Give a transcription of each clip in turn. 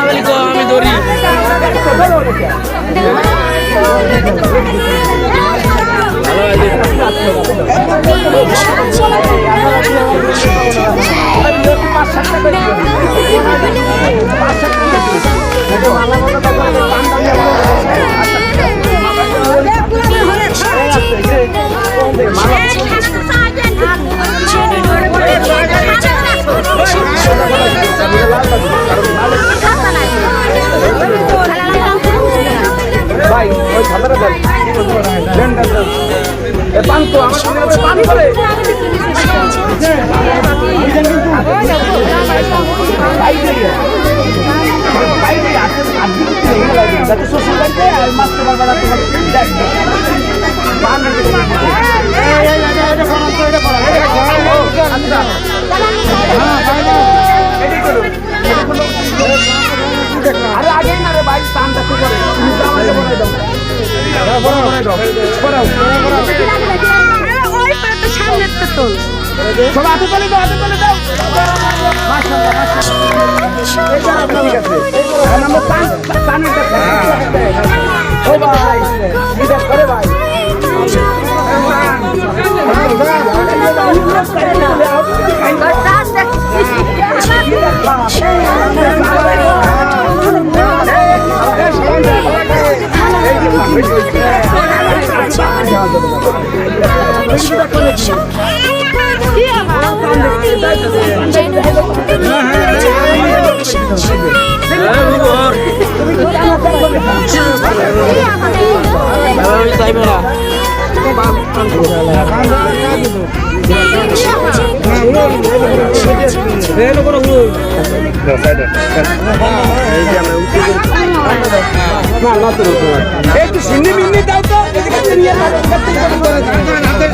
আমি ধরি ভাই ওই খাতাটা দেন দেন দেন দেন পান তো আমার আবার পান করে যাতে শ্বশুর বাড়িতে আর মাস্টার বাবারা তোমার দেখ পান সামনে তো তোল সব হাতে করে দাও, হাতে করে দাও। মাশাআল্লাহ মাশাআল্লাহ। ঠিক আছে এখন আমরা পান পানের কাছে ও ভাই এটা করে ভাই আমি চাইবে না একটু সিন্নি মিন্নি দাও তো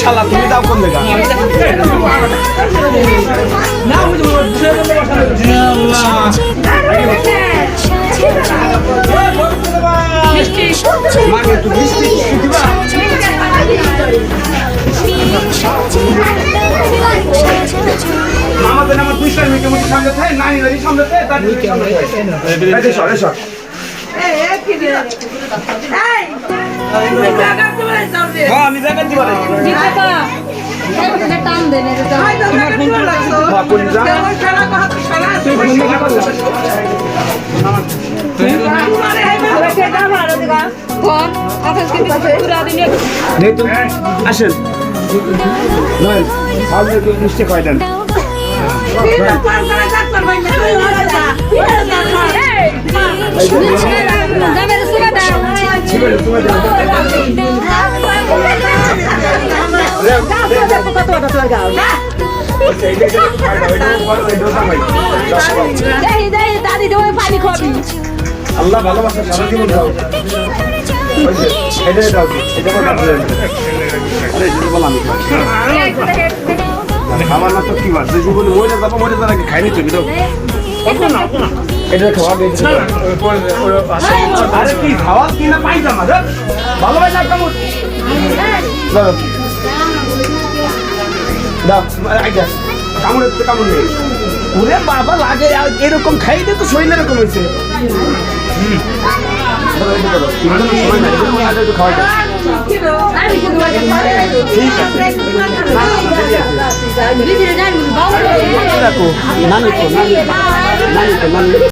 শালা তুমি দাও কোন দেখা মাকে একটু আমাদের আমার দুই সাল মিটে মুটে সামনে থাকে নানি নানি সামনে থাকে তার সামনে থাকে এই সর এই সর। হ্যাঁ আমি দেখা দিবা টান দেন হ্যাঁ কোন যা তুই ফোন দেখা করছিস কোন আকাশ কিন্তু পুরা দিন নেই তো আসেন নয় সামনে পানি খাবি আল্লাহ ভালোবাসা সারা জীবন দাও। এটা দাও এটা খাবার না তো কি বার যে জীবনে মরে যাব মরে যাব নাকি খাইনি তুমি তো এটা খাওয়া আরে কি খাওয়া কি না কেমন? দাও আইজা কামড় কামড় নেই? ওরে বাবা লাগে এরকম খাইতে তো শরীর এরকম হয়েছে। নানি তো নানি নানি তো নানি